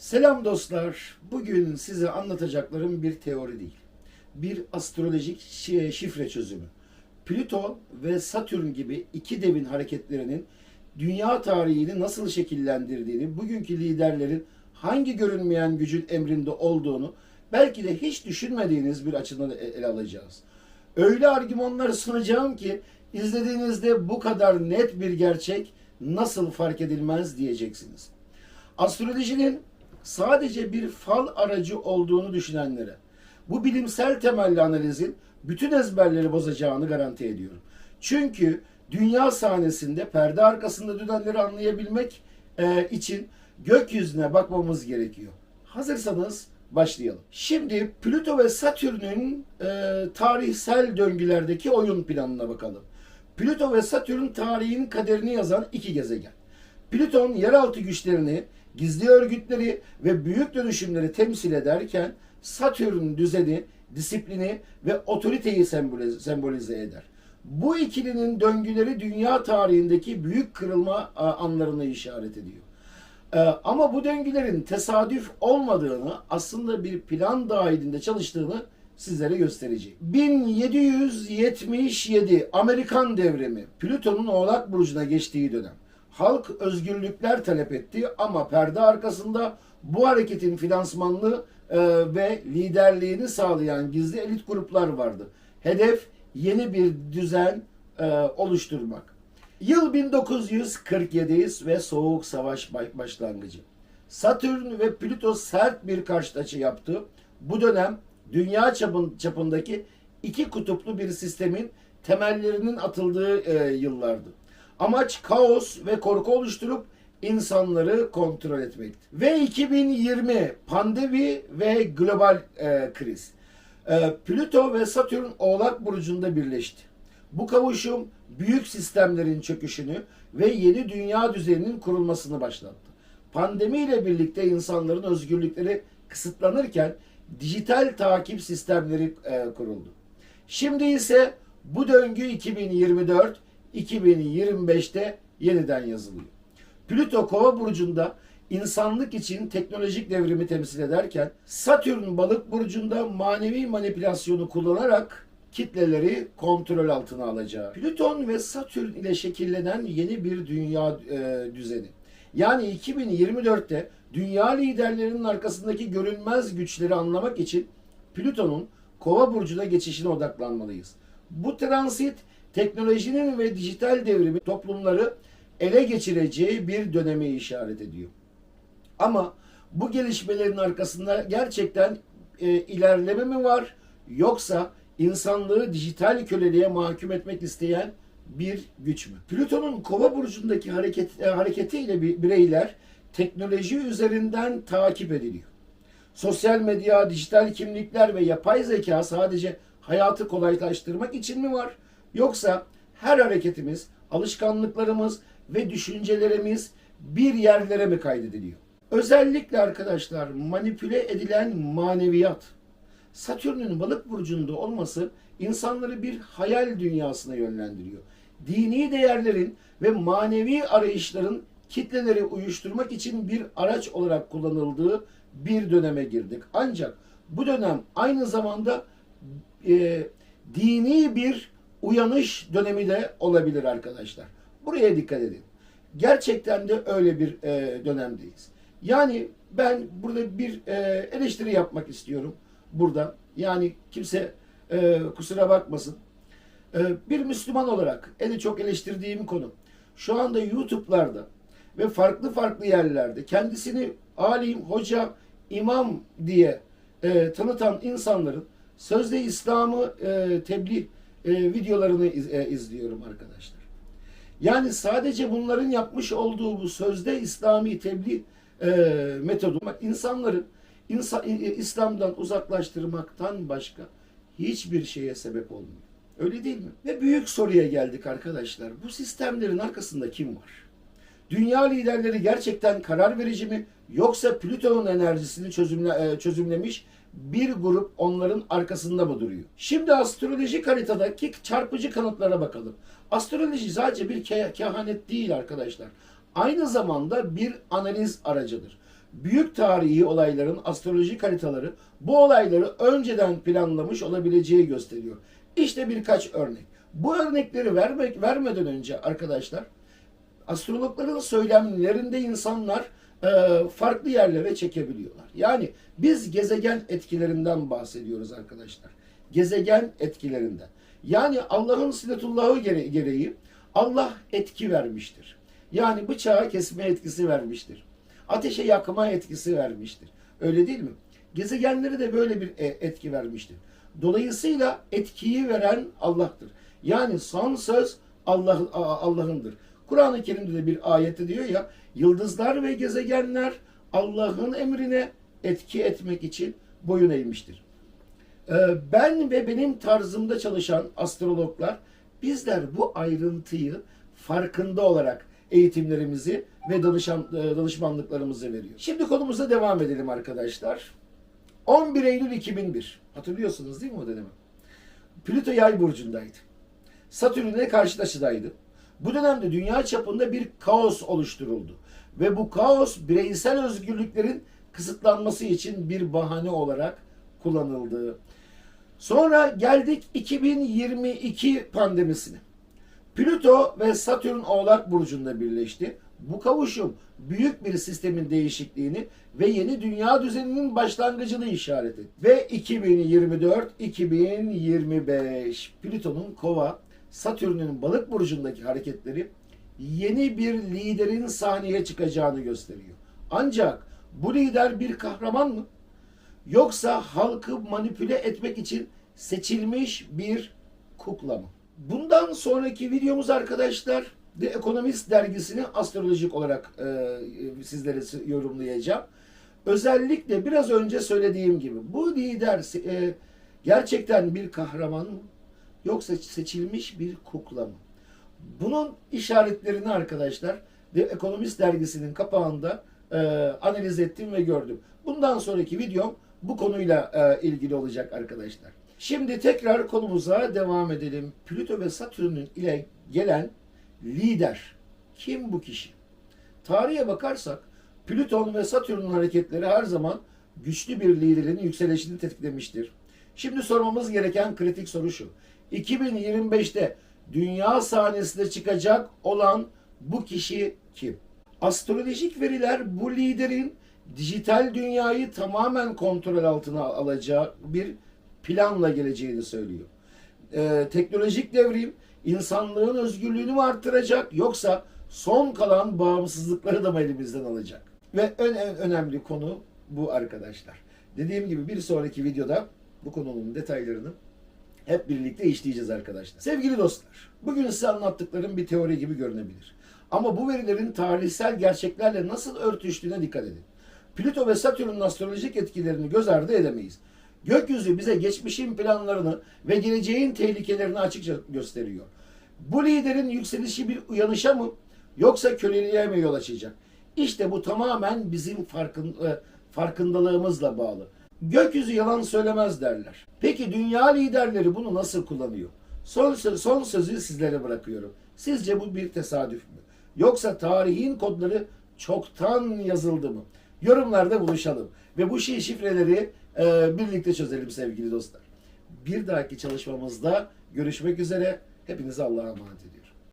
Selam dostlar. Bugün size anlatacaklarım bir teori değil. Bir astrolojik şi- şifre çözümü. Plüto ve Satürn gibi iki devin hareketlerinin dünya tarihini nasıl şekillendirdiğini, bugünkü liderlerin hangi görünmeyen gücün emrinde olduğunu belki de hiç düşünmediğiniz bir açıdan ele alacağız. Öyle argümanlar sunacağım ki izlediğinizde bu kadar net bir gerçek nasıl fark edilmez diyeceksiniz. Astrolojinin sadece bir fal aracı olduğunu düşünenlere bu bilimsel temelli analizin bütün ezberleri bozacağını garanti ediyorum. Çünkü dünya sahnesinde perde arkasında dönenleri anlayabilmek e, için gökyüzüne bakmamız gerekiyor. Hazırsanız başlayalım. Şimdi Plüto ve Satürn'ün e, tarihsel döngülerdeki oyun planına bakalım. Plüto ve Satürn tarihin kaderini yazan iki gezegen. Plüton yeraltı güçlerini, gizli örgütleri ve büyük dönüşümleri temsil ederken Satürn düzeni, disiplini ve otoriteyi sembolize, eder. Bu ikilinin döngüleri dünya tarihindeki büyük kırılma anlarına işaret ediyor. Ee, ama bu döngülerin tesadüf olmadığını, aslında bir plan dahilinde çalıştığını sizlere göstereceğim. 1777 Amerikan devrimi Plüton'un Oğlak Burcu'na geçtiği dönem. Halk özgürlükler talep etti ama perde arkasında bu hareketin finansmanlığı e, ve liderliğini sağlayan gizli elit gruplar vardı. Hedef yeni bir düzen e, oluşturmak. Yıl 1947'yiz ve Soğuk Savaş başlangıcı. Satürn ve Plüto sert bir karşıtaçı yaptı. Bu dönem dünya çapın, çapındaki iki kutuplu bir sistemin temellerinin atıldığı e, yıllardı. Amaç kaos ve korku oluşturup insanları kontrol etmekti. Ve 2020 pandemi ve global e, kriz. E, Plüto ve Satürn Oğlak Burcu'nda birleşti. Bu kavuşum büyük sistemlerin çöküşünü ve yeni dünya düzeninin kurulmasını başlattı. Pandemiyle birlikte insanların özgürlükleri kısıtlanırken dijital takip sistemleri e, kuruldu. Şimdi ise bu döngü 2024 2025'te yeniden yazılıyor. Plüto Kova burcunda insanlık için teknolojik devrimi temsil ederken Satürn Balık burcunda manevi manipülasyonu kullanarak kitleleri kontrol altına alacağı. Plüton ve Satürn ile şekillenen yeni bir dünya e, düzeni. Yani 2024'te dünya liderlerinin arkasındaki görünmez güçleri anlamak için Plüton'un Kova burcuna geçişine odaklanmalıyız. Bu transit teknolojinin ve dijital devrimi toplumları ele geçireceği bir döneme işaret ediyor. Ama bu gelişmelerin arkasında gerçekten e, ilerleme mi var yoksa insanlığı dijital köleliğe mahkum etmek isteyen bir güç mü? Plüton'un Kova burcundaki hareket e, hareketiyle bireyler teknoloji üzerinden takip ediliyor. Sosyal medya, dijital kimlikler ve yapay zeka sadece hayatı kolaylaştırmak için mi var? Yoksa her hareketimiz, alışkanlıklarımız ve düşüncelerimiz bir yerlere mi kaydediliyor? Özellikle arkadaşlar manipüle edilen maneviyat. Satürn'ün balık burcunda olması insanları bir hayal dünyasına yönlendiriyor. Dini değerlerin ve manevi arayışların kitleleri uyuşturmak için bir araç olarak kullanıldığı bir döneme girdik. Ancak bu dönem aynı zamanda e, dini bir uyanış dönemi de olabilir arkadaşlar. Buraya dikkat edin. Gerçekten de öyle bir e, dönemdeyiz. Yani ben burada bir e, eleştiri yapmak istiyorum burada. Yani kimse e, kusura bakmasın. E, bir Müslüman olarak en çok eleştirdiğim konu şu anda YouTube'larda ve farklı farklı yerlerde kendisini alim, hoca, imam diye e, tanıtan insanların sözde İslam'ı e, tebliğ e, videolarını iz, e, izliyorum arkadaşlar. Yani sadece bunların yapmış olduğu bu sözde İslami tebliğ e, metodu bak insanları insan, İslam'dan uzaklaştırmaktan başka hiçbir şeye sebep olmuyor. Öyle değil mi? Ve büyük soruya geldik arkadaşlar. Bu sistemlerin arkasında kim var? Dünya liderleri gerçekten karar verici mi yoksa Plüton'un enerjisini çözümle, çözümlemiş bir grup onların arkasında mı duruyor? Şimdi astrolojik haritadaki çarpıcı kanıtlara bakalım. Astroloji sadece bir ke- kehanet değil arkadaşlar. Aynı zamanda bir analiz aracıdır. büyük tarihi olayların astrolojik haritaları bu olayları önceden planlamış olabileceği gösteriyor. İşte birkaç örnek. Bu örnekleri vermek vermeden önce arkadaşlar astrologların söylemlerinde insanlar e, farklı yerlere çekebiliyorlar. Yani biz gezegen etkilerinden bahsediyoruz arkadaşlar. Gezegen etkilerinden. Yani Allah'ın sinetullahı gere- gereği Allah etki vermiştir. Yani bıçağı kesme etkisi vermiştir. Ateşe yakma etkisi vermiştir. Öyle değil mi? Gezegenleri de böyle bir e, etki vermiştir. Dolayısıyla etkiyi veren Allah'tır. Yani son söz Allah Allah'ındır. Kur'an-ı Kerim'de de bir ayette diyor ya, yıldızlar ve gezegenler Allah'ın emrine etki etmek için boyun eğmiştir. Ee, Ben ve benim tarzımda çalışan astrologlar bizler bu ayrıntıyı farkında olarak eğitimlerimizi ve danışan, e, danışmanlıklarımızı veriyor. Şimdi konumuza devam edelim arkadaşlar. 11 Eylül 2001. Hatırlıyorsunuz değil mi o dönemi? Plüto yay burcundaydı. Satürn'e karşı açıdaydı. Bu dönemde dünya çapında bir kaos oluşturuldu. Ve bu kaos bireysel özgürlüklerin kısıtlanması için bir bahane olarak kullanıldı. Sonra geldik 2022 pandemisine. Plüto ve Satürn Oğlak Burcu'nda birleşti. Bu kavuşum büyük bir sistemin değişikliğini ve yeni dünya düzeninin başlangıcını işaret etti. Ve 2024-2025 Plüton'un Kova, Satürn'ün Balık Burcu'ndaki hareketleri yeni bir liderin sahneye çıkacağını gösteriyor. Ancak bu lider bir kahraman mı? Yoksa halkı manipüle etmek için seçilmiş bir kukla mı? Bundan sonraki videomuz arkadaşlar The Economist dergisini astrolojik olarak e, sizlere yorumlayacağım. Özellikle biraz önce söylediğim gibi bu lider e, gerçekten bir kahraman mı? Yoksa seçilmiş bir kukla mı? Bunun işaretlerini arkadaşlar The Economist dergisinin kapağında e, analiz ettim ve gördüm. Bundan sonraki videom bu konuyla e, ilgili olacak arkadaşlar. Şimdi tekrar konumuza devam edelim. Plüto ve Satürn'ün ile gelen lider. Kim bu kişi? Tarihe bakarsak Plüton ve Satürn'ün hareketleri her zaman güçlü bir liderin yükselişini tetiklemiştir. Şimdi sormamız gereken kritik soru şu. 2025'te dünya sahnesine çıkacak olan bu kişi kim? Astrolojik veriler bu liderin dijital dünyayı tamamen kontrol altına alacağı bir planla geleceğini söylüyor. Ee, teknolojik devrim insanlığın özgürlüğünü mü arttıracak yoksa son kalan bağımsızlıkları da mı elimizden alacak? Ve en, en önemli konu bu arkadaşlar. Dediğim gibi bir sonraki videoda bu konunun detaylarını hep birlikte işleyeceğiz arkadaşlar. Sevgili dostlar, bugün size anlattıklarım bir teori gibi görünebilir. Ama bu verilerin tarihsel gerçeklerle nasıl örtüştüğüne dikkat edin. Plüto ve Satürn'ün astrolojik etkilerini göz ardı edemeyiz. Gökyüzü bize geçmişin planlarını ve geleceğin tehlikelerini açıkça gösteriyor. Bu liderin yükselişi bir uyanışa mı yoksa köleliğe mi yol açacak? İşte bu tamamen bizim farkın, e, farkındalığımızla bağlı. Gökyüzü yalan söylemez derler. Peki dünya liderleri bunu nasıl kullanıyor? Son, son sözü sizlere bırakıyorum. Sizce bu bir tesadüf mü? Yoksa tarihin kodları çoktan yazıldı mı? Yorumlarda buluşalım. Ve bu şey şifreleri e, birlikte çözelim sevgili dostlar. Bir dahaki çalışmamızda görüşmek üzere. Hepinize Allah'a emanet ediyorum.